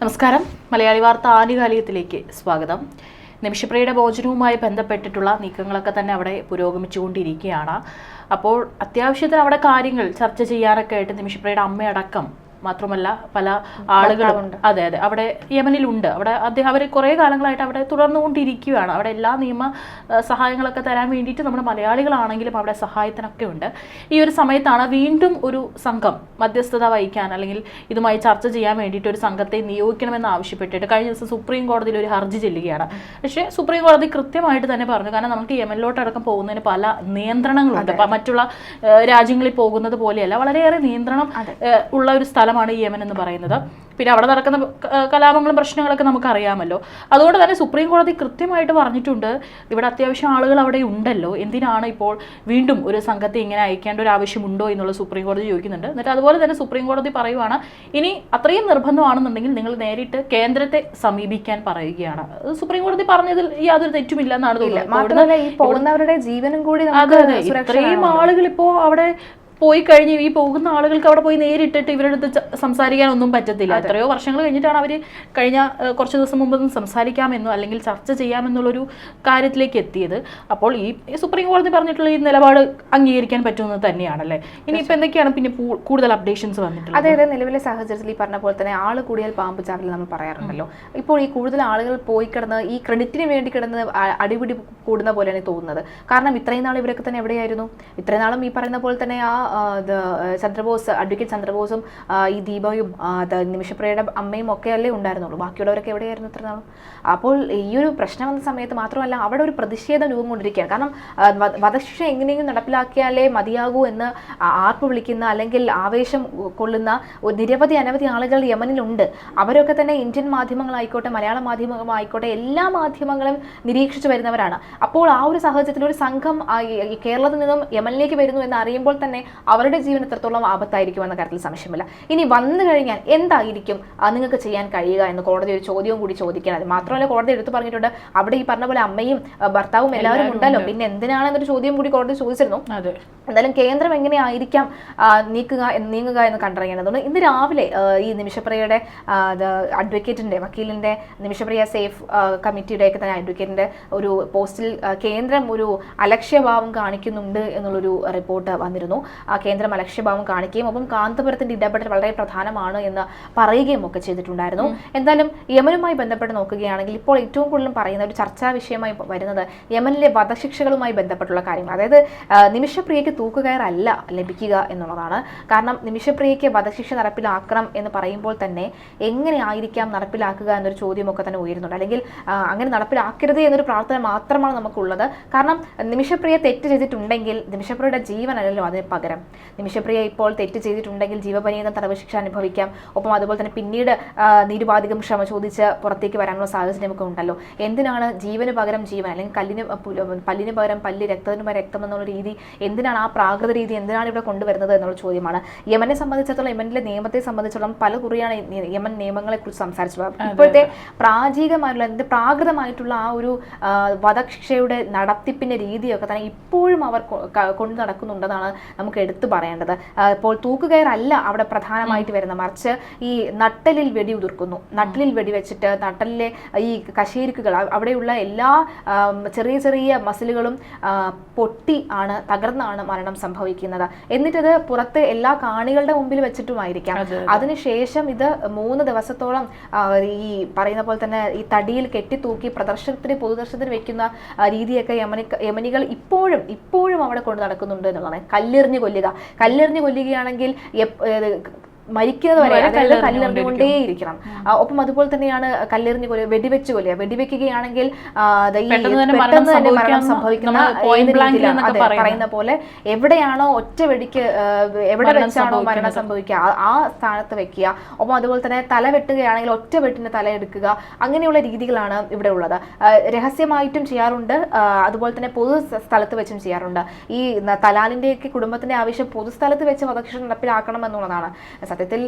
നമസ്കാരം. മലയാളി വാർത്ത ആനുകാലികത്തിലേക്ക് സ്വാഗതം. നിമിഷപ്രിയയുടെ ഭോജനവുമായി ബന്ധപ്പെട്ടിട്ടുള്ള നീക്കങ്ങളൊക്കെ തന്നെ അവിടെ പുരോഗമിച്ചുകൊണ്ടിരിക്കുകയാണ്. അപ്പോൾ അത്യാവശ്യത്തിന് അവിടെ കാര്യങ്ങൾ ചർച്ച ചെയ്യാനൊക്കെ ആയിട്ട് നിമിഷപ്രിയയുടെ അമ്മയടക്കം മാത്രമല്ല പല ആളുകളും അതെ അതെ. അവിടെ യമനിലുണ്ട്. അവിടെ അദ്ദേഹം അവർ കുറേ കാലങ്ങളായിട്ട് അവിടെ തുടർന്നുകൊണ്ടിരിക്കുകയാണ്. അവിടെ എല്ലാ നിയമ സഹായങ്ങളൊക്കെ തരാൻ വേണ്ടിയിട്ട് നമ്മുടെ മലയാളികളാണെങ്കിലും അവിടെ സഹായത്തിനൊക്കെ ഉണ്ട് ഈ ഒരു സമയത്താണ് വീണ്ടും ഒരു സംഘം മധ്യസ്ഥത വഹിക്കാൻ അല്ലെങ്കിൽ ഇതുമായി ചർച്ച ചെയ്യാൻ വേണ്ടിയിട്ട് ഒരു സംഘത്തെ നിയോഗിക്കണമെന്ന് ആവശ്യപ്പെട്ടിട്ട് കഴിഞ്ഞ ദിവസം സുപ്രീം കോടതിയിൽ ഒരു ഹർജി ചെല്ലുകയാണ്. പക്ഷേ സുപ്രീം കോടതി കൃത്യമായിട്ട് തന്നെ പറഞ്ഞു. കാരണം നമുക്ക് യമനിലോട്ടടക്കം പോകുന്നതിന് പല നിയന്ത്രണങ്ങളുണ്ട്. മറ്റുള്ള രാജ്യങ്ങളിൽ പോകുന്നത് പോലെയല്ല വളരെയേറെ നിയന്ത്രണം ഉള്ള ഒരു സ്ഥലമാണ് യമൻ എന്ന് പറയുന്നത്. പിന്നെ അവിടെ നടക്കുന്ന കലാപങ്ങളും പ്രശ്നങ്ങളൊക്കെ നമുക്കറിയാമല്ലോ. അതുകൊണ്ട് തന്നെ സുപ്രീം കോടതി കൃത്യമായിട്ട് പറഞ്ഞിട്ടുണ്ട് ഇവിടെ അത്യാവശ്യം ആളുകൾ അവിടെ ഉണ്ടല്ലോ. എന്തിനാണ് ഇപ്പോൾ വീണ്ടും ഒരു സംഘത്തെ ഇങ്ങനെ അയക്കേണ്ട ഒരു ആവശ്യമുണ്ടോ എന്നുള്ള സുപ്രീം കോടതി ചോദിക്കുന്നുണ്ട്. എന്നിട്ട് അതുപോലെ തന്നെ സുപ്രീം കോടതി പറയുവാണ് ഇനി അത്രയും നിർബന്ധമാണെന്നുണ്ടെങ്കിൽ നിങ്ങൾ നേരിട്ട് കേന്ദ്രത്തെ സമീപിക്കാൻ പറയുകയാണ്. സുപ്രീം കോടതി പറഞ്ഞതിൽ യാതൊരു തെറ്റുമില്ല എന്നാണ് തോന്നുന്നത് പോകുന്നവരുടെ ജീവനും കൂടി ഇത്രയും ആളുകൾ ഇപ്പോൾ അവിടെ പോയി കഴിഞ്ഞ് ഈ പോകുന്ന ആളുകൾക്ക് അവിടെ പോയി നേരിട്ടിട്ട് ഇവരുടെ അടുത്ത് ച- സംസാരിക്കാനൊന്നും പറ്റത്തില്ല. എത്രയോ വർഷങ്ങൾ കഴിഞ്ഞിട്ടാണ് അവർ കഴിഞ്ഞ കുറച്ച് ദിവസം മുമ്പ് ഒന്ന് സംസാരിക്കാമെന്നോ അല്ലെങ്കിൽ ചർച്ച ചെയ്യാമെന്നുള്ളൊരു കാര്യത്തിലേക്ക് എത്തിയത്. അപ്പോൾ ഈ സുപ്രീം കോടതി പറഞ്ഞിട്ടുള്ള ഈ നിലപാട് അംഗീകരിക്കാൻ പറ്റുമെന്ന് തന്നെയാണല്ലേ? ഇനിയിപ്പോൾ എന്തൊക്കെയാണ് പിന്നെ കൂടുതൽ അപ്ഡേഷൻസ് വന്നിട്ടുള്ളത്? അതായത് നിലവിലെ സാഹചര്യത്തിൽ ഈ പറഞ്ഞ പോലെ തന്നെ ആൾ കൂടിയാൽ പാമ്പ് ചാവിൽ നമ്മൾ പറയാറുണ്ടല്ലോ. ഇപ്പോൾ ഈ കൂടുതൽ ആളുകൾ പോയി കിടന്ന് ഈ ക്രെഡിറ്റിന് വേണ്ടി കിടന്ന് അടിപിടി കൂടുന്ന പോലെയാണ് തോന്നുന്നത്. കാരണം ഇത്രയും നാൾ ഇവരൊക്കെ തന്നെ എവിടെയായിരുന്നു? ഇത്രയും നാളും ഈ പറയുന്ന പോലെ തന്നെ ആ ചന്ദ്രബോസ് അഡ്വക്കേറ്റ് ചന്ദ്രബോസും ഈ ദീപയും നിമിഷപ്രിയയുടെ അമ്മയും ഒക്കെ അല്ലേ ഉണ്ടായിരുന്നുള്ളൂ? ബാക്കിയുള്ളവരൊക്കെ എവിടെയായിരുന്നു ഇത്ര നാളും? അപ്പോൾ ഈ ഒരു പ്രശ്നം വന്ന സമയത്ത് മാത്രമല്ല അവിടെ ഒരു പ്രതിഷേധം രൂപം കൊണ്ടിരിക്കുകയാണ്. കാരണം വധശിക്ഷ എങ്ങനെയെങ്കിലും നടപ്പിലാക്കിയാലേ മതിയാകൂ എന്ന് ആർപ്പ് വിളിക്കുന്ന അല്ലെങ്കിൽ ആവേശം കൊള്ളുന്ന നിരവധി അനവധി ആളുകൾ യമനിലുണ്ട്. അവരൊക്കെ തന്നെ ഇന്ത്യൻ മാധ്യമങ്ങളായിക്കോട്ടെ മലയാള മാധ്യമമായിക്കോട്ടെ എല്ലാ മാധ്യമങ്ങളും നിരീക്ഷിച്ചു വരുന്നവരാണ്. അപ്പോൾ ആ ഒരു സാഹചര്യത്തിൽ ഒരു സംഘം കേരളത്തിൽ നിന്നും യമനിലേക്ക് വരുന്നു എന്ന് അറിയുമ്പോൾ തന്നെ അവരുടെ ജീവൻ എത്രത്തോളം ആപത്തായിരിക്കും എന്ന കാര്യത്തിൽ സംശയമില്ല. ഇനി വന്നു കഴിഞ്ഞാൽ എന്തായിരിക്കും നിങ്ങൾക്ക് ചെയ്യാൻ കഴിയുക എന്ന് കോടതി ഒരു ചോദ്യവും കൂടി ചോദിക്കണം അത് മാത്രമല്ല കോടതി എടുത്തു പറഞ്ഞിട്ടുണ്ട്. അവിടെ ഈ പറഞ്ഞ പോലെ അമ്മയും ഭർത്താവും എല്ലാവരും ഉണ്ടല്ലോ. പിന്നെ എന്തിനാണെന്നൊരു ചോദ്യം കൂടി കോടതി ചോദിച്ചിരുന്നു. എന്തായാലും കേന്ദ്രം എങ്ങനെയായിരിക്കാം നീക്കുക നീങ്ങുക എന്ന് കണ്ടറിയേണ്ടതുണ്ട് ഇന്ന് രാവിലെ ഈ നിമിഷപ്രിയയുടെ അഡ്വക്കേറ്റിന്റെ വക്കീലിന്റെ നിമിഷപ്രിയ സേഫ് ആ, കമ്മിറ്റിയുടെ ഒക്കെ തന്നെ അഡ്വക്കേറ്റിന്റെ ഒരു പോസ്റ്റിൽ കേന്ദ്രം ഒരു അലക്ഷ്യഭാവം കാണിക്കുന്നുണ്ട് എന്നുള്ളൊരു റിപ്പോർട്ട് വന്നിരുന്നു. ആ കേന്ദ്രം അലക്ഷ്യഭാവം കാണിക്കുകയും ഒപ്പം കാന്തപുരത്തിന്റെ ഇടപെടൽ വളരെ പ്രധാനമാണ് എന്ന് പറയുകയും ഒക്കെ ചെയ്തിട്ടുണ്ടായിരുന്നു. എന്തായാലും യമനുമായി ബന്ധപ്പെട്ട് നോക്കുകയാണെങ്കിൽ ഇപ്പോൾ ഏറ്റവും കൂടുതലും പറയുന്ന ഒരു ചർച്ചാ വിഷയമായി വരുന്നത് യമനിലെ വധശിക്ഷകളുമായി ബന്ധപ്പെട്ടുള്ള കാര്യങ്ങൾ. അതായത് നിമിഷപ്രിയയ്ക്ക് തൂക്കുകയറല്ല ലഭിക്കുക എന്നുള്ളതാണ്. കാരണം നിമിഷപ്രിയയ്ക്ക് വധശിക്ഷ നടപ്പിലാക്കണം എന്ന് പറയുമ്പോൾ തന്നെ എങ്ങനെ ആയിരിക്കാം നടപ്പിലാക്കുക എന്നൊരു ചോദ്യമൊക്കെ തന്നെ ഉയരുന്നുണ്ട്. അല്ലെങ്കിൽ അങ്ങനെ നടപ്പിലാക്കരുത് എന്നൊരു പ്രാർത്ഥന മാത്രമാണ് നമുക്കുള്ളത്. കാരണം നിമിഷപ്രിയ തെറ്റ് ചെയ്തിട്ടുണ്ടെങ്കിൽ നിമിഷപ്രിയയുടെ ജീവനല്ലല്ലോ അതിന് പകരം. നിമിഷപ്രിയ ഇപ്പോൾ തെറ്റ് ചെയ്തിട്ടുണ്ടെങ്കിൽ ജീവപര്യന്തം തടവ് ശിക്ഷ അനുഭവിക്കാം. ഒപ്പം അതുപോലെ തന്നെ പിന്നീട് നിരുപാധികം ക്ഷമ ചോദിച്ച് പുറത്തേക്ക് വരാനുള്ള സാഹചര്യമൊക്കെ ഉണ്ടല്ലോ. എന്തിനാണ് ജീവന് പകരം ജീവൻ അല്ലെങ്കിൽ കല്ലിന് പല്ലിന് പകരം പല്ല് രക്തത്തിന് പകരം രക്തം എന്നുള്ള രീതി എന്തിനാണ് ആ പ്രാകൃത രീതി എന്തിനാണ് ഇവിടെ കൊണ്ടുവരുന്നത് എന്നുള്ള ചോദ്യമാണ്. യമനെ സംബന്ധിച്ചിടത്തോളം യമനിലെ നിയമത്തെ സംബന്ധിച്ചിടത്തോളം പല കുറിയാണ് യമൻ നിയമങ്ങളെ കുറിച്ച് സംസാരിച്ചത്. ഇപ്പോഴത്തെ പ്രാചീകമായിട്ടുള്ള എന്ത് പ്രാകൃതമായിട്ടുള്ള ആ ഒരു വധശിക്ഷയുടെ നടത്തിപ്പിന്റെ രീതിയൊക്കെ തന്നെ ഇപ്പോഴും അവർ കൊണ്ടു നടക്കുന്നുണ്ടെന്നാണ് നമുക്ക് എടുത്തു പറയേണ്ടത്. ഇപ്പോൾ തൂക്കുകയറല്ല അവിടെ പ്രധാനമായിട്ട് വരുന്ന മറിച്ച് ഈ നട്ടലിൽ വെടി ഉതിർക്കുന്നു. നട്ടലിൽ വെടിവെച്ചിട്ട് നട്ടലിലെ ഈ കശേരിക്കുകൾ അവിടെയുള്ള എല്ലാ ചെറിയ ചെറിയ മസിലുകളും പൊട്ടി ആണ് തകർന്നാണ് മരണം സംഭവിക്കുന്നത്. എന്നിട്ടത് പുറത്ത് എല്ലാ കാണികളുടെ മുമ്പിൽ വെച്ചിട്ടുമായിരിക്കാം. അതിനുശേഷം ഇത് മൂന്ന് ദിവസത്തോളം ഈ പറയുന്ന പോലെ തന്നെ ഈ തടിയിൽ കെട്ടിത്തൂക്കി പ്രദർശനത്തിന് പൊതുദർശനത്തിന് വെക്കുന്ന രീതിയൊക്കെ യമനി യമനികൾ ഇപ്പോഴും ഇപ്പോഴും അവിടെ കൊണ്ട് നടക്കുന്നുണ്ട് എന്നുള്ളതാണ്. കല്ലെറിഞ്ഞ് കൊല്ലുക. കല്ലെറിഞ്ഞ് കൊല്ലുകയാണെങ്കിൽ മരിക്കുന്നത് വരെ അതായത്. കല്ലെറിഞ്ഞുകൊണ്ടേയിരിക്കണം. ഒപ്പം അതുപോലെ തന്നെയാണ് കല്ലെറിഞ്ഞ് കൊല്ലുക വെടിവെച്ച് കൊല്ലുക വെടിവെക്കുകയാണെങ്കിൽ പെട്ടെന്ന് തന്നെ മരണം സംഭവിക്കുന്ന പറയുന്ന പോലെ എവിടെയാണോ ഒറ്റ വെടിക്ക് എവിടെ വെച്ചാണോ മരണം സംഭവിക്കുക ആ- സ്ഥാനത്ത് വെക്കുക. ഒപ്പം അതുപോലെ തന്നെ തല വെട്ടുകയാണെങ്കിൽ ഒറ്റ വെട്ടിന് തല എടുക്കുക. അങ്ങനെയുള്ള രീതികളാണ് ഇവിടെ ഉള്ളത്. രഹസ്യമായിട്ടും ചെയ്യാറുണ്ട്. അതുപോലെ തന്നെ പൊതു സ്ഥലത്ത് വെച്ചും ചെയ്യാറുണ്ട്. ഈ തലാലിന്റെ തലാലിന്റെയൊക്കെ കുടുംബത്തിന്റെ ആവശ്യം പൊതുസ്ഥലത്ത് വെച്ച് വധശിക്ഷ നടപ്പിലാക്കണം എന്നുള്ളതാണ് സത്യത്തിൽ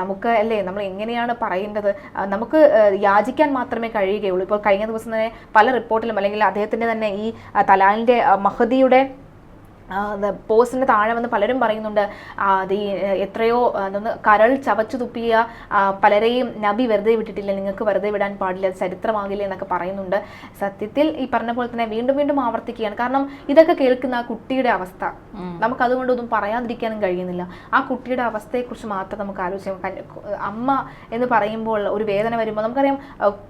നമുക്ക് അല്ലേ നമ്മൾ എങ്ങനെയാണ് പറയേണ്ടത്? നമുക്ക് യാചിക്കാൻ മാത്രമേ കഴിയുകയുള്ളൂ. ഇപ്പോൾ കഴിഞ്ഞ ദിവസം തന്നെ പല റിപ്പോർട്ടിലും അല്ലെങ്കിൽ അദ്ദേഹത്തിന്റെ തന്നെ ഈ തലാലിന്റെ മഹദിയുടെ പോസ്റ്റിന്റെ താഴെ വന്ന് പലരും പറയുന്നുണ്ട് അത് ഈ എത്രയോ എന്തൊന്ന് കരൾ ചവച്ചു തുപ്പിയ പലരെയും നബി വെറുതെ വിട്ടിട്ടില്ല നിങ്ങൾക്ക് വെറുതെ വിടാൻ പാടില്ല ചരിത്രമാകില്ല എന്നൊക്കെ പറയുന്നുണ്ട്. സത്യത്തിൽ ഈ പറഞ്ഞ പോലെ തന്നെ വീണ്ടും വീണ്ടും ആവർത്തിക്കുകയാണ്. കാരണം ഇതൊക്കെ കേൾക്കുന്ന ആ കുട്ടിയുടെ അവസ്ഥ. നമുക്ക് അതുകൊണ്ടൊന്നും പറയാതിരിക്കാനും കഴിയുന്നില്ല. ആ കുട്ടിയുടെ അവസ്ഥയെക്കുറിച്ച് മാത്രം നമുക്ക് ആലോചിക്കാം അമ്മ എന്ന് പറയുമ്പോൾ ഒരു വേദന വരുമ്പോൾ നമുക്കറിയാം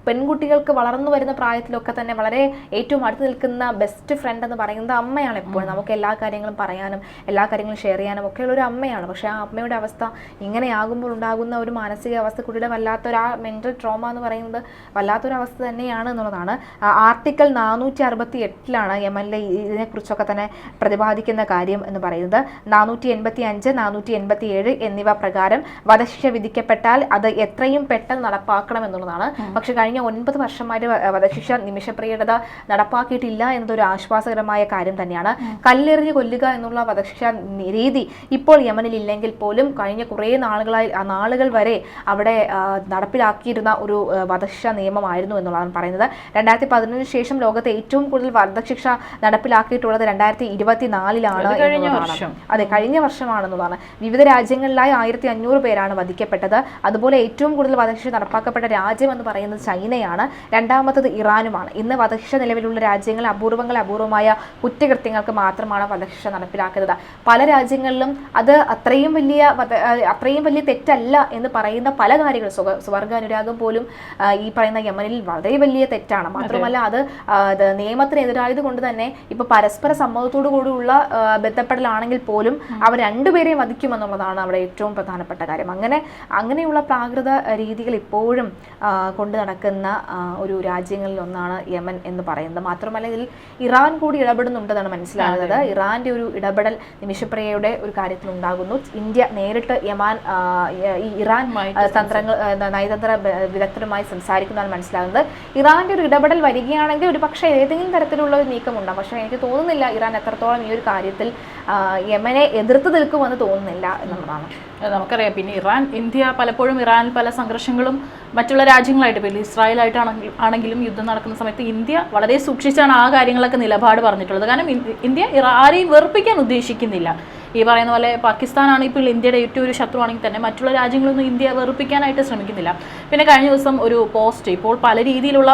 പെൺകുട്ടികൾക്ക് വളർന്നു വരുന്ന പ്രായത്തിലൊക്കെ തന്നെ വളരെ ഏറ്റവും അടുത്ത് നിൽക്കുന്ന ബെസ്റ്റ് ഫ്രണ്ട് എന്ന് പറയുന്നത് അമ്മയാണ് എപ്പോഴും. നമുക്ക് എല്ലാ കാര്യങ്ങളും പറയാനും എല്ലാ കാര്യങ്ങളും ഷെയർ ചെയ്യാനും ഒക്കെ ഉള്ള ഒരു അമ്മയാണ്. പക്ഷേ ആ അമ്മയുടെ അവസ്ഥ ഇങ്ങനെയാകുമ്പോൾ ഉണ്ടാകുന്ന ഒരു മാനസിക അവസ്ഥ കുട്ടിയുടെ വല്ലാത്തൊരു ആ മെന്റൽ ട്രോമ എന്ന് പറയുന്നത് വല്ലാത്തൊരു അവസ്ഥ തന്നെയാണ് എന്നുള്ളതാണ്. ആർട്ടിക്കൽ ആർട്ടിക്കിൾ നാനൂറ്റി അറുപത്തി എട്ടിലാണ് എം എൽ എ ഇതിനെക്കുറിച്ചൊക്കെ തന്നെ പ്രതിപാദിക്കുന്ന കാര്യം എന്ന് പറയുന്നത്. നാനൂറ്റി എൺപത്തി അഞ്ച് നാനൂറ്റി എൺപത്തി ഏഴ് എന്നിവ പ്രകാരം വധശിക്ഷ വിധിക്കപ്പെട്ടാൽ അത് എത്രയും പെട്ടെന്ന് നടപ്പാക്കണം എന്നുള്ളതാണ്. പക്ഷെ കഴിഞ്ഞ ഒൻപത് വർഷമായിട്ട് വധശിക്ഷ നിമിഷപ്രിയത നടപ്പാക്കിയിട്ടില്ല എന്നതൊരു ആശ്വാസകരമായ കാര്യം തന്നെയാണ്. കല്ലെറിഞ്ഞ് കൊല്ലുക എന്നുള്ള വധശിക്ഷ രീതി ഇപ്പോൾ യമനിൽ ഇല്ലെങ്കിൽ പോലും കഴിഞ്ഞ കുറേ നാളുകളായി നാളുകൾ വരെ അവിടെ നടപ്പിലാക്കിയിരുന്ന ഒരു വധശിക്ഷ നിയമമായിരുന്നു എന്നുള്ളതാണ് പറയുന്നത്. രണ്ടായിരത്തി പതിനൊന്നിന് ശേഷം ലോകത്തെ ഏറ്റവും കൂടുതൽ വധശിക്ഷ നടപ്പിലാക്കിയിട്ടുള്ളത് രണ്ടായിരത്തി ഇരുപത്തിനാലിലാണ് അത് കഴിഞ്ഞ എന്നുള്ളതാണ്. അതെ കഴിഞ്ഞ വർഷമാണെന്നുള്ളതാണ്. വിവിധ രാജ്യങ്ങളിലായി ആയിരത്തി അഞ്ഞൂറ് പേരാണ് വധിക്കപ്പെട്ടത്. അതുപോലെ ഏറ്റവും കൂടുതൽ വധശിക്ഷ നടപ്പാക്കപ്പെട്ട രാജ്യം എന്ന് പറയുന്നത് ചൈനയാണ്. രണ്ടാമത്തത് ഇറാനുമാണ്. ഇന്ന് വധശിക്ഷ നിലവിലുള്ള രാജ്യങ്ങൾ അപൂർവങ്ങൾ അപൂർവമായ കുറ്റകൃത്യങ്ങൾക്ക് മാത്രമാണ് വധശിക്ഷ നടപ്പിലാക്കുന്നത്. പല രാജ്യങ്ങളിലും അത് അത്രയും വലിയ അത്രയും വലിയ തെറ്റല്ല എന്ന് പറയുന്ന പല കാര്യങ്ങൾ സ്വർഗ അനുരാഗം പോലും ഈ പറയുന്ന യമനിൽ വളരെ വലിയ തെറ്റാണ്. മാത്രമല്ല അത്. നിയമത്തിനെതിരായത് കൊണ്ട് തന്നെ ഇപ്പൊ പരസ്പര സമ്മതത്തോടു കൂടിയുള്ള ബന്ധപ്പെടലാണെങ്കിൽ പോലും അവർ രണ്ടുപേരെയും വധിക്കുമെന്നുള്ളതാണ് അവിടെ ഏറ്റവും പ്രധാനപ്പെട്ട കാര്യം. അങ്ങനെ അങ്ങനെയുള്ള പ്രാകൃത രീതികൾ ഇപ്പോഴും കൊണ്ട് നടക്കുന്ന ഒരു രാജ്യങ്ങളിൽ ഒന്നാണ് യമൻ എന്ന് പറയുന്നത്. മാത്രമല്ല ഇതിൽ ഇറാൻ കൂടി ഇടപെടുന്നുണ്ടെന്നാണ് മനസ്സിലാകുന്നത്. ഇറാന്റെ ഒരു ഇടപെടൽ നിമിഷപ്രിയയുടെ ഒരു കാര്യത്തിൽ ഉണ്ടാകുന്നു ഇന്ത്യ നേരിട്ട് യമാൻ ഈ ഇറാൻ തന്ത്രങ്ങൾ നയതന്ത്ര വിദഗ്ധരുമായി സംസാരിക്കുന്നതാണ് മനസ്സിലാകുന്നത്. ഇറാന്റെ ഒരു ഇടപെടൽ വരികയാണെങ്കിൽ ഒരു പക്ഷേ ഏതെങ്കിലും തരത്തിലുള്ള ഒരു നീക്കമുണ്ടാകും. പക്ഷേ എനിക്ക് തോന്നുന്നില്ല ഇറാൻ എത്രത്തോളം ഈ ഒരു കാര്യത്തിൽ യമനെ എതിർത്ത് നിൽക്കുമെന്ന് തോന്നുന്നില്ല എന്നുള്ളതാണ്. നമുക്കറിയാം പിന്നെ ഇറാൻ ഇന്ത്യ പലപ്പോഴും ഇറാനിൽ പല സംഘർഷങ്ങളും മറ്റുള്ള രാജ്യങ്ങളായിട്ട് ഇപ്പോൾ ഇസ്രായേലായിട്ടാണെങ്കിൽ ആണെങ്കിലും യുദ്ധം നടക്കുന്ന സമയത്ത് ഇന്ത്യ വളരെ സൂക്ഷിച്ചാണ് ആ കാര്യങ്ങളൊക്കെ നിലപാട് പറഞ്ഞിട്ടുള്ളത്. കാരണം ഇന്ത്യ- ഇറാ- ആരെയും വെറുപ്പിക്കാൻ ഉദ്ദേശിക്കുന്നില്ല. ഈ പറയുന്ന പോലെ പാകിസ്ഥാനാണ് ഇപ്പോൾ ഇന്ത്യയുടെ ഏറ്റവും ഒരു ശത്രുവാണെങ്കിൽ തന്നെ മറ്റുള്ള രാജ്യങ്ങളൊന്നും ഇന്ത്യ വെറുപ്പിക്കാനായിട്ട് ശ്രമിക്കുന്നില്ല. പിന്നെ കഴിഞ്ഞ ദിവസം ഒരു പോസ്റ്റ് ഇപ്പോൾ പല രീതിയിലുള്ള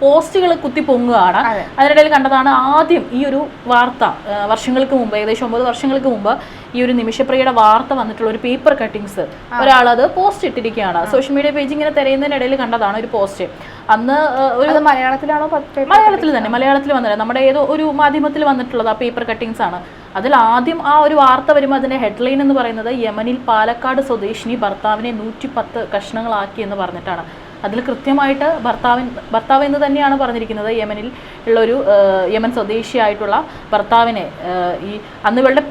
പോസ്റ്റുകൾ കുത്തി പൊങ്ങുകയാണ്. അതിനിടയിൽ കണ്ടതാണ് ആദ്യം ഈ ഒരു വാർത്ത വർഷങ്ങൾക്ക് മുമ്പ് ഏകദേശം ഒമ്പത് വർഷങ്ങൾക്ക് മുമ്പ് ഈ ഒരു നിമിഷപ്രിയയുടെ വാർത്ത വന്നിട്ടുള്ള ഒരു പേപ്പർ കട്ടിങ്സ് ഒരാളത് പോസ്റ്റ് ഇട്ടിരിക്കുകയാണ്. സോഷ്യൽ മീഡിയ പേജ് ഇങ്ങനെ തിരയുന്നതിനിടയിൽ കണ്ടതാണ് ഒരു പോസ്റ്റ്. അന്ന് ഒരു മലയാളത്തിലാണോ മലയാളത്തിൽ തന്നെ മലയാളത്തിൽ വന്നില്ല. നമ്മുടെ ഏതോ ഒരു മാധ്യമത്തിൽ വന്നിട്ടുള്ളത് ആ പേപ്പർ കട്ടിങ്സ് ആണ്. അതിൽ ആദ്യം ആ ഒരു വാർത്ത വരുമ്പോൾ അതിന്റെ ഹെഡ്ലൈൻ എന്ന് പറയുന്നത് യമനിൽ പാലക്കാട് സ്വദേശിനി ഭർത്താവിനെ നൂറ്റി പത്ത് കഷ്ണങ്ങളാക്കി എന്ന് പറഞ്ഞിട്ടാണ്. അതിൽ കൃത്യമായിട്ട് ഭർത്താവിൻ ഭർത്താവ് എന്ന് തന്നെയാണ് പറഞ്ഞിരിക്കുന്നത് യമനിൽ ഉള്ളൊരു യമൻ സ്വദേശിയായിട്ടുള്ള ഭർത്താവിനെ. ഈ അന്ന് ഇവളുടെ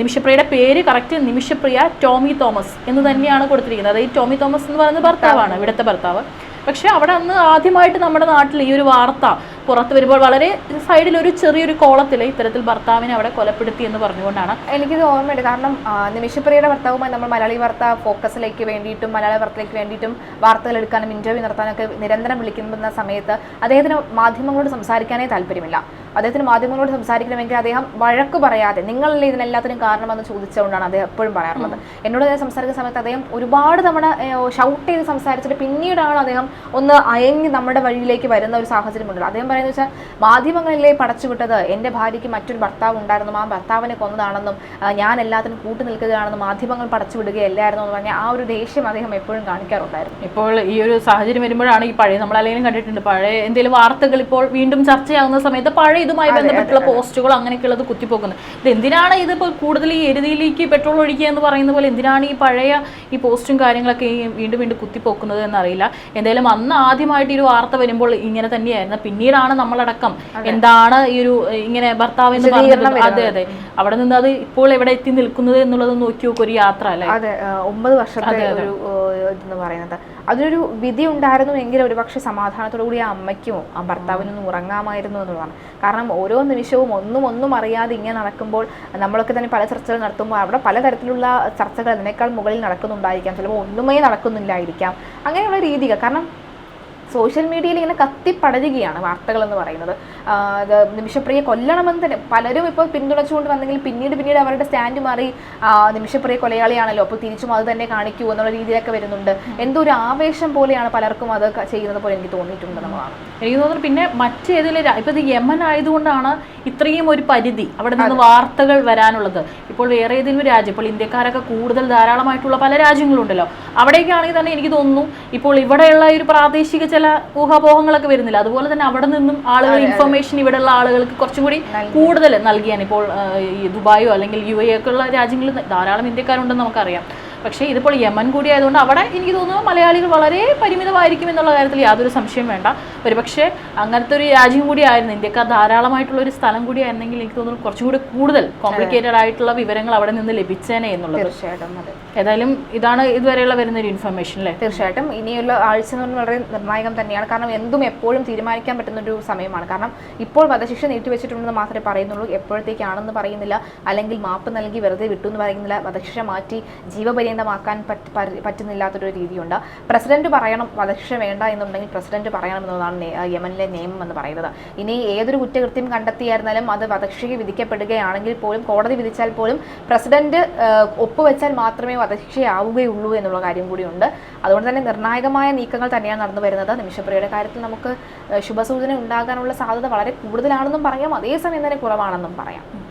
നിമിഷപ്രിയയുടെ പേര് കറക്റ്റ് നിമിഷപ്രിയ ടോമി തോമസ് എന്ന് തന്നെയാണ് കൊടുത്തിരിക്കുന്നത്. അതായത് ടോമി തോമസ് എന്ന് പറയുന്നത് ഭർത്താവാണ് ഇവിടുത്തെ ഭർത്താവ്. പക്ഷേ അവിടെ അന്ന് ആദ്യമായിട്ട് നമ്മുടെ നാട്ടിൽ ഈ ഒരു വാർത്ത പുറത്ത് വരുമ്പോൾ വളരെ സൈഡിൽ ഒരു ചെറിയൊരു കോളത്തിൽ ഇത്തരത്തിൽ ഭർത്താവിനെ അവിടെ കൊലപ്പെടുത്തി എന്ന് പറഞ്ഞുകൊണ്ടാണ്. എനിക്കിത് ഓർമ്മയുണ്ട്. കാരണം നിമിഷപ്രിയയുടെ ഭർത്താവുമായി നമ്മൾ മലയാളി വാർത്ത ഫോക്കസിലേക്ക് വേണ്ടിയിട്ടും മലയാള വാർത്തയിലേക്ക് വേണ്ടിയിട്ടും വാർത്തകൾ എടുക്കാനും ഇന്റർവ്യൂ നടത്താനൊക്കെ നിരന്തരം വിളിക്കുന്ന സമയത്ത് അദ്ദേഹത്തിന് മാധ്യമങ്ങളോട് സംസാരിക്കാനേ താല്പര്യമില്ല. അദ്ദേഹത്തിന് മാധ്യമങ്ങളോട് സംസാരിക്കണമെങ്കിൽ അദ്ദേഹം വഴക്ക് പറയാതെ നിങ്ങളല്ലേ ഇതിനെല്ലാത്തിനും കാരണമെന്ന് ചോദിച്ചുകൊണ്ടാണ് അദ്ദേഹം എപ്പോഴും പറയാറുള്ളത്. എന്നോട് അദ്ദേഹം സംസാരിക്കുന്ന സമയത്ത് അദ്ദേഹം ഒരുപാട് തവണ ഷൗട്ട് ചെയ്ത് സംസാരിച്ചിട്ട് പിന്നീടാണ് അദ്ദേഹം ഒന്ന് അയഞ്ഞ് നമ്മുടെ വഴിയിലേക്ക് വരുന്ന ഒരു സാഹചര്യം ഉണ്ടല്ലോ അദ്ദേഹം പറയുന്നത് വെച്ചാൽ മാധ്യമങ്ങളിലെ പടച്ചുവിട്ടത് എന്റെ ഭാര്യയ്ക്ക് മറ്റൊരു ഭർത്താവ് ഉണ്ടായിരുന്നു. ആ ഭർത്താവിനെ കൊന്നതാണെന്നും ഞാൻ എല്ലാത്തിനും കൂട്ടു നിൽക്കുകയാണെന്നും മാധ്യമങ്ങൾ പടച്ചുവിടുകയല്ലായിരുന്നു എന്ന് പറഞ്ഞ ആ ഒരു ദേഷ്യം അദ്ദേഹം എപ്പോഴും കാണിക്കാറുണ്ടായിരുന്നു. ഇപ്പോൾ ഈ ഒരു സാഹചര്യം വരുമ്പോഴാണ് ഈ പഴയ നമ്മൾ കണ്ടിട്ടുണ്ട്. പഴയ എന്തെങ്കിലും വാർത്തകൾ ഇപ്പോൾ വീണ്ടും ചർച്ചയാകുന്ന സമയത്ത് പഴയ ഇതുമായി ബന്ധപ്പെട്ടുള്ള പോസ്റ്റുകൾ അങ്ങനെയൊക്കെയുള്ളത് കുത്തിപ്പോക്കുന്നത്. ഇത് എന്തിനാണ് ഇതിപ്പോൾ കൂടുതൽ ഈ എരുതിയിലേക്ക് പെട്രോൾ ഒഴിക്കുക എന്ന് പറയുന്ന പോലെ എന്തിനാണ് ഈ പഴയ ഈ പോസ്റ്റും കാര്യങ്ങളൊക്കെ ഈ വീണ്ടും വീണ്ടും കുത്തിപ്പോക്കുന്നത് എന്നറിയില്ല. എന്തായാലും അന്ന് ആദ്യമായിട്ട് ഈ ഒരു വാർത്ത വരുമ്പോൾ ഇങ്ങനെ തന്നെയായിരുന്നു. പിന്നീടാണ് നമ്മളടക്കം എന്താണ് ഈ ഒരു ഇങ്ങനെ ഭർത്താവ് എന്ന് പറഞ്ഞത് അതെ അതെ. അവിടെ നിന്ന് അത് ഇപ്പോൾ എവിടെ എത്തി നിൽക്കുന്നത് എന്നുള്ളത് നോക്കി നോക്കും ഒരു യാത്ര അല്ലേ? അതെ ഒമ്പത് വർഷത്തെ ഒരു ഇതെന്ന് പറയുന്നത്. അതിനൊരു വിധി ഉണ്ടായിരുന്നു എങ്കിൽ ഒരുപക്ഷെ സമാധാനത്തോടു കൂടി ആ അമ്മയ്ക്കും ആ ഭർത്താവിനൊന്നും ഉറങ്ങാമായിരുന്നു എന്നുള്ളതാണ്. കാരണം ഓരോ നിമിഷവും ഒന്നും ഒന്നും അറിയാതെ ഇങ്ങനെ നടക്കുമ്പോൾ നമ്മളൊക്കെ തന്നെ പല ചർച്ചകൾ നടത്തുമ്പോൾ അവിടെ പലതരത്തിലുള്ള ചർച്ചകൾ അതിനേക്കാൾ മുകളിൽ നടക്കുന്നുണ്ടായിരിക്കാം. ചിലപ്പോൾ ഒന്നുമേ നടക്കുന്നില്ലായിരിക്കാം. അങ്ങനെയുള്ള രീതികൾ. കാരണം സോഷ്യൽ മീഡിയയിൽ ഇങ്ങനെ കത്തിപ്പടരുകയാണ് വാർത്തകൾ എന്ന് പറയുന്നത്. നിമിഷപ്രിയ കൊല്ലണമെന്ന് തന്നെ പലരും ഇപ്പോൾ പിന്തുണച്ചുകൊണ്ട് വന്നെങ്കിൽ പിന്നീട് പിന്നീട് അവരുടെ സ്റ്റാൻഡ് മാറി നിമിഷപ്രിയ കൊലയാളിയാണല്ലോ. അപ്പോൾ തിരിച്ചും അത് തന്നെ കാണിക്കൂ എന്നുള്ള രീതിയിലൊക്കെ വരുന്നുണ്ട്. എന്തോ ഒരു ആവേശം പോലെയാണ് പലർക്കും അത് ചെയ്യുന്നത് പോലെ എനിക്ക് തോന്നിയിട്ടുണ്ട് എന്നുള്ളതാണ്. എനിക്ക് തോന്നുന്നു പിന്നെ മറ്റേതിലും ഇപ്പൊ ഇത് യമൻ ആയതുകൊണ്ടാണ് ഇത്രയും ഒരു പരിധി അവിടെ നിന്ന് വാർത്തകൾ വരാനുള്ളത്. ഇപ്പോൾ വേറെ ഏതെങ്കിലും രാജ്യം ഇപ്പോൾ ഇന്ത്യക്കാരൊക്കെ കൂടുതൽ ധാരാളമായിട്ടുള്ള പല രാജ്യങ്ങളുണ്ടല്ലോ. അവിടേക്കാണെങ്കിൽ തന്നെ എനിക്ക് തോന്നുന്നു ഇപ്പോൾ ഇവിടെയുള്ള ഒരു പ്രാദേശിക ചില ഊഹാപോഹങ്ങളൊക്കെ വരുന്നില്ല. അതുപോലെ തന്നെ അവിടെ നിന്നും ആളുകൾ ഇൻഫർമേഷൻ ഇവിടെയുള്ള ആളുകൾക്ക് കുറച്ചും കൂടി കൂടുതൽ നൽകിയാണ്. ഇപ്പോൾ ഈ ദുബായോ അല്ലെങ്കിൽ യു എ ഒക്കെ ഉള്ള രാജ്യങ്ങളിൽ ധാരാളം ഇന്ത്യക്കാരുണ്ടെന്ന് നമുക്കറിയാം. പക്ഷേ ഇതിപ്പോൾ യമൻ കൂടി ആയതുകൊണ്ട് അവിടെ എനിക്ക് തോന്നുന്നു മലയാളികൾ വളരെ പരിമിതമായിരിക്കും എന്നുള്ള കാര്യത്തിൽ യാതൊരു സംശയം വേണ്ട. ഒരുപക്ഷെ അങ്ങനത്തെ ഒരു രാജ്യം കൂടിയായിരുന്നു. ഇന്ത്യക്കാർ ധാരാളമായിട്ടുള്ള ഒരു സ്ഥലം കൂടിയായിരുന്നെങ്കിൽ എനിക്ക് തോന്നുന്നു കുറച്ചും കൂടി കൂടുതൽ കോംപ്ലിക്കേറ്റഡ് ആയിട്ടുള്ള വിവരങ്ങൾ അവിടെ നിന്ന് ലഭിച്ചേനെ എന്നുള്ളത്. തീർച്ചയായിട്ടും അതെ. ഏതായാലും ഇതാണ് ഇതുവരെയുള്ള വരുന്ന ഒരു ഇൻഫർമേഷൻ അല്ലേ തീർച്ചയായിട്ടും. ഇനിയുള്ള ആഴ്ച എന്ന് പറഞ്ഞാൽ വളരെ നിർണായകം തന്നെയാണ്. കാരണം എന്തും എപ്പോഴും തീരുമാനിക്കാൻ പറ്റുന്ന ഒരു സമയമാണ്. കാരണം ഇപ്പോൾ വധശിക്ഷ നീട്ടിവെച്ചിട്ടുണ്ടെന്ന് മാത്രമേ പറയുന്നുള്ളൂ. എപ്പോഴത്തേക്കാണെന്ന് പറയുന്നില്ല. അല്ലെങ്കിൽ മാപ്പ് നൽകി വെറുതെ വിട്ടു എന്ന് പറയുന്നില്ല. വധശിക്ഷ മാറ്റി ജീവപര്യന്തമാക്കാൻ പര- പറ്റുന്നില്ലാത്തൊരു രീതിയുണ്ട്. പ്രസിഡന്റ് പറയണം വധശിക്ഷ വേണ്ട എന്നുണ്ടെങ്കിൽ പ്രസിഡന്റ് പറയണം എന്നതാണ് യമനിലെ നിയമം എന്ന് പറയുന്നത്. ഇനി ഏതൊരു കുറ്റകൃത്യം കണ്ടെത്തിയായിരുന്നാലും അത് വധശിക്ഷയ്ക്ക് വിധിക്കപ്പെടുകയാണെങ്കിൽ പോലും കോടതി വിധിച്ചാൽ പോലും പ്രസിഡന്റ് ഒപ്പുവെച്ചാൽ മാത്രമേ വധശിക്ഷയാവുകയുള്ളൂ എന്നുള്ള കാര്യം കൂടിയുണ്ട്. അതുകൊണ്ട് തന്നെ നിർണായകമായ നീക്കങ്ങൾ തന്നെയാണ് നടന്നു വരുന്നത്. നിമിഷപ്രിയയുടെ കാര്യത്തിൽ നമുക്ക് ശുഭസൂചന ഉണ്ടാകാനുള്ള സാധ്യത വളരെ കൂടുതലാണെന്നും പറയാം. അതേസമയം തന്നെ കുറവാണെന്നും പറയാം.